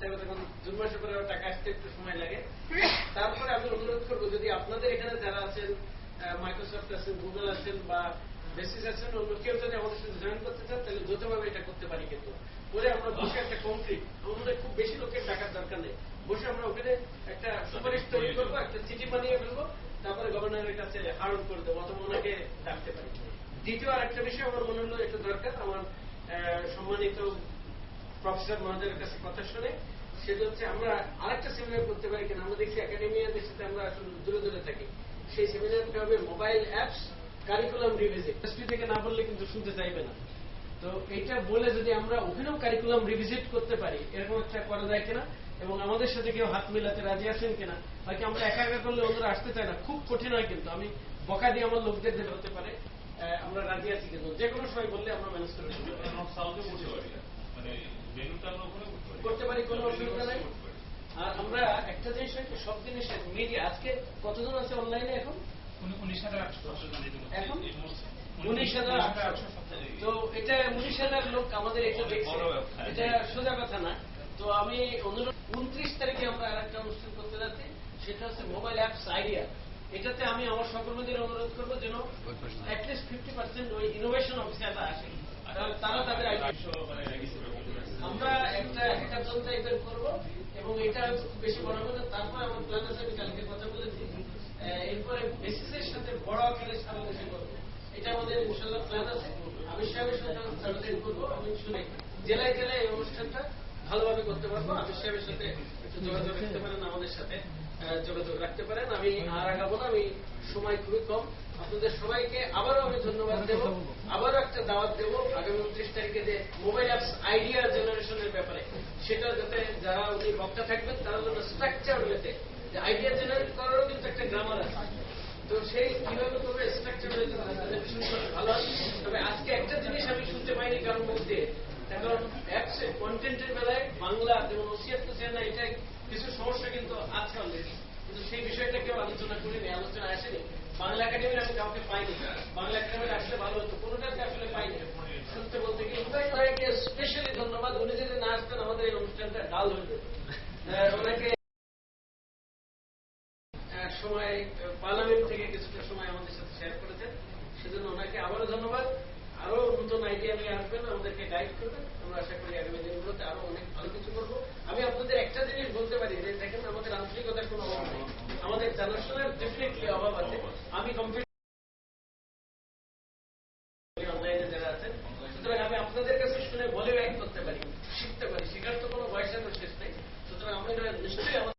করতে হবে তখন জুন মাসে পরে টাকা আসতে একটু সময় লাগে। তারপরে আমি অনুরোধ করব যদি আপনাদের এখানে যারা আছেন মাইক্রোসফট আছেন গুগল আছেন বা বেসিস আছেন অন্য কেউ যদি আমাদের সাথে জয়েন করতে চান তাহলে দ্রুতভাবে এটা করতে পারি কিন্তু। করে আমরা বসে একটা কংক্রিট আমাদের খুব বেশি লোকের টাকার দরকার নেই। বসে আমরা ওখানে একটা সুপারিশ তৈরি করব একটা চিঠি বানিয়ে ফেলব তারপরে গভর্নরের কাছে হার্ড করে দেবো অথবা ওনাকে ডাকতে পারি। দ্বিতীয় আরেকটা বিষয় আমার মনে হলো একটু দরকার আমার সম্মানিত প্রফেসর মহোদয়ের কাছে কথা শুনে সেটা হচ্ছে আমরা আরেকটা সেমিনার করতে পারি কিনা আমরা দেখছি একাডেমিয়াদের সাথে আমরা আসলে দূরে দূরে থাকি। সেই সেমিনারটা হবে mobile apps curriculum revisit SP থেকে না বললে কিন্তু শুনতে চাইবে না। তো এটা বলে যদি আমরা ওখানেও কারিকুলাম রিভিজিট করতে পারি এরকম একটা করা যায় কিনা? এবং আমাদের সাথে কেউ হাত মিলাতে রাজি আছেন কিনা? বাকি আমরা একা একা করলে অন্যরা আসতে চায় না খুব কঠিন হয় কিন্তু। আমি বকা দিয়ে আমার লোকদের দিতে হতে পারে। আহ, আমরা রাজি আছি কিন্তু। যে কোনো সময় বললে আমরা ম্যানেজ করে দেবো। মানে করতে পারি কোনো অসুবিধা নাই। আর আমরা একটা জিনিস হচ্ছে সব জিনিসের মিডিয়া আজকে কতজন আছে অনলাইনে এখন? উনিশ হাজার আটশো এখন? উনিশ হাজার আটশো তো এটা উনিশ হাজার লোক আমাদের এটা দেখছে। এটা সোজা কথা না। তো আমি অনুরোধ উনত্রিশ তারিখে আমরা আর একটা অনুষ্ঠান করতে যাচ্ছি। সেটা হচ্ছে মোবাইল অ্যাপস আইডিয়া এটাতে আমি আমার সকলদের অনুরোধ করব যেন অ্যাটলিস্ট ফিফটি পার্সেন্ট ওই ইনোভেশন অফিসাররা আসে কারণ তারা তাদের আইডিয়া মানে রেজিস্টার আমরা একটা হ্যাকাথন টাইপের করব এবং এটা বেশি বড় হবে তারপর আমার প্ল্যান আছে, আমি কালকে কথা বলেছি। এরপরে বেসিসের সাথে বড় আকারে সারা দেশে করব। এটা আমাদের ইনশাল্লাহ প্ল্যান আছে। আমি সাহেবের সাথে সার্ভিস করব, আমি শুনে। জেলায় জেলায় এই অনুষ্ঠানটা ভালোভাবে করতে পারব। আমি সাহেবের সাথে যোগাযোগ রাখতে পারেন, আমাদের সাথে যোগাযোগ রাখতে পারেন। আমি আর আগাবো না, আমি সময় খুবই কম। আপনাদের সবাইকে আবারও আমি ধন্যবাদ দেবো। আবারও একটা দাওয়াত দেবো। আগামী উনত্রিশ তারিখে যে মোবাইল অ্যাপস আইডিয়া জেনারেশনের সেটা যাতে যারা উনি বক্তা থাকবেন, তারা যেন স্ট্রাকচার ওয়েতে যে আইডিয়া জেনারেট করারও কিন্তু একটা গ্রামার আছে। তো সেই কীভাবে করবে স্ট্রাকচার ওয়েতে ভীষণ ভালো তবে আজকে একটা জিনিস আমি শুনতে পাইনি মুখ দিয়ে কারণ অ্যাপসে কন্টেন্টের বেলায় বাংলা, যেমন ওসিয়াত না এটা কিছু সমস্যা কিন্তু আছে অলরেডি কিন্তু সেই বিষয়টা কেউ আলোচনা করিনি, আলোচনা আসেনি। বাংলা একাডেমির আমি কাউকে পাইনি বাংলা একাডেমির আসলে ভালো হতো কোনোটাকে আসলে পাইনি শুনতে বলতে কি ইনভাইট ভাইকে স্পেশালি ধন্যবাদ উনি যদি না আসতেন আমাদের এই অনুষ্ঠানটা ডাল হয়ে যেত আহ, ওনাকে সময় পার্লামেন্ট থেকে কিছুটা সময় আমাদের সাথে শেয়ার করেছেন সেজন্য ওনাকে আবারও ধন্যবাদ আরও নতুন আইডিয়া নিয়ে আসবেন আমাদেরকে গাইড করবেন আমরা আশা করি আগামী দিনগুলোতে আরও অনেক ভালো কিছু করব আমি আপনাদের একটা জিনিস বলতে পারি যে দেখেন আমাদের আন্তরিকতার কোনো অভাব নেই। আমাদের জানাশোনার ডেফিনেটলি অভাব আছে।